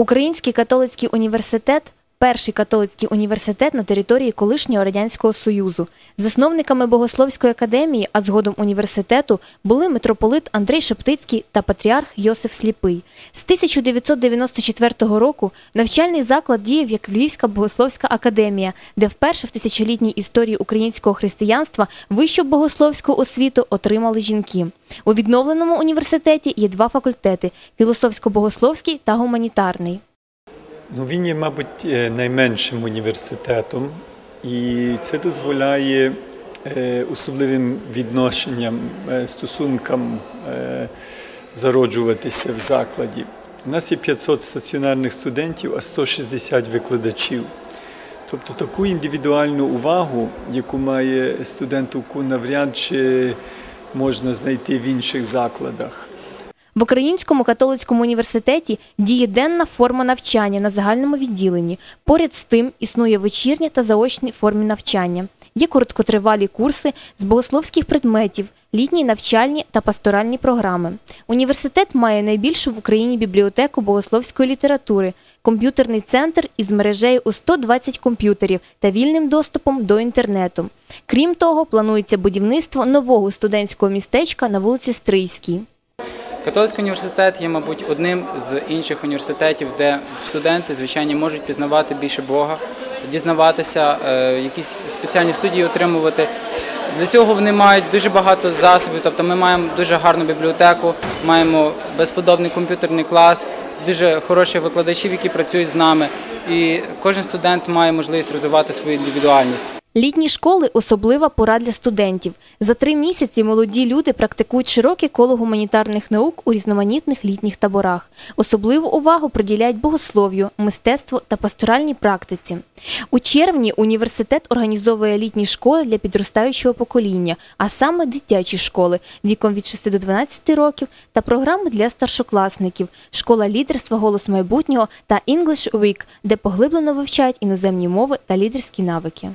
Український католицький університет перший католицький університет на території колишнього радянського союзу. Засновниками Богословської академії, а згодом університету, були митрополит Андрей Шептицький та патріарх Йосиф Сліпий. З 1994 року навчальний заклад діяв як Львівська богословська академія, де вперше в тисячолітній історії українського християнства вищу богословську освіту отримали жінки. У відновленому університеті є два факультети філософсько-богословський та гуманітарний. Ну, він є, мабуть, е, найменшим університетом, і це дозволяє е, особливим відношенням, е, стосункам зароджуватися в закладі. У нас є 500 стаціонарних студентів, а 160 викладачів. Тобто таку індивідуальну увагу, яку має студент УКУ, навряд чи можна знайти в інших закладах. В Українському католицькому університеті діє денна форма навчання на загальному відділенні. Поряд з тим існує вечірня та заочні форми навчання. Є короткотривалі курси з богословських предметів, літні навчальні та пасторальні програми. Університет має найбільшу в Україні бібліотеку богословської літератури, комп'ютерний центр із мережею у 120 комп'ютерів та вільним доступом до інтернету. Крім того, планується будівництво нового студентського містечка на вулиці Стрийській. Католицький університет є, мабуть, одним з інших університетів, де студенти, звичайно, можуть пізнавати більше Бога, дізнаватися, е, якісь спеціальні студії отримувати. Для цього вони мають дуже багато засобів, тобто ми маємо дуже гарну бібліотеку, маємо безподобний комп'ютерний клас, дуже хороших викладачів, які працюють з нами. І кожен студент має можливість розвивати свою індивідуальність. Літні школи особлива пора для студентів. За три місяці молоді люди практикують широке коло гуманітарних наук у різноманітних літніх таборах. Особливу увагу приділяють богослов'ю, мистецтву та пасторальній практиці. У червні університет організовує літні школи для підростаючого покоління, а саме дитячі школи віком від 6 до 12 років та програми для старшокласників, школа лідерства Голос майбутнього та English Week, де поглиблено вивчають іноземні мови та лідерські навики.